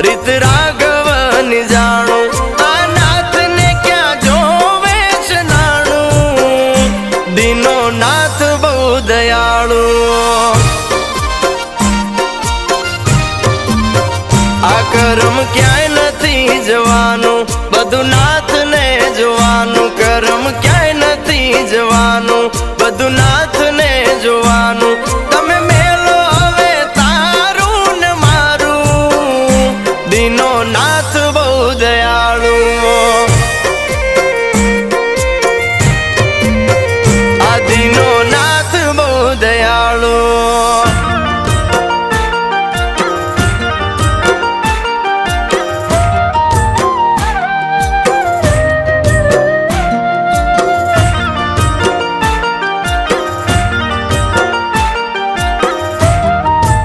ભૂત રાઘવની જાણો આ નાથને ક્યાં જોવે દીનો નાથ બહુ દયાળુ. આ કરમ ક્યાંય નથી જવાનું, બધું નાથને જોવાનું. કરમ ક્યાંય નથી જવાનું, બધું જોવાનું साथ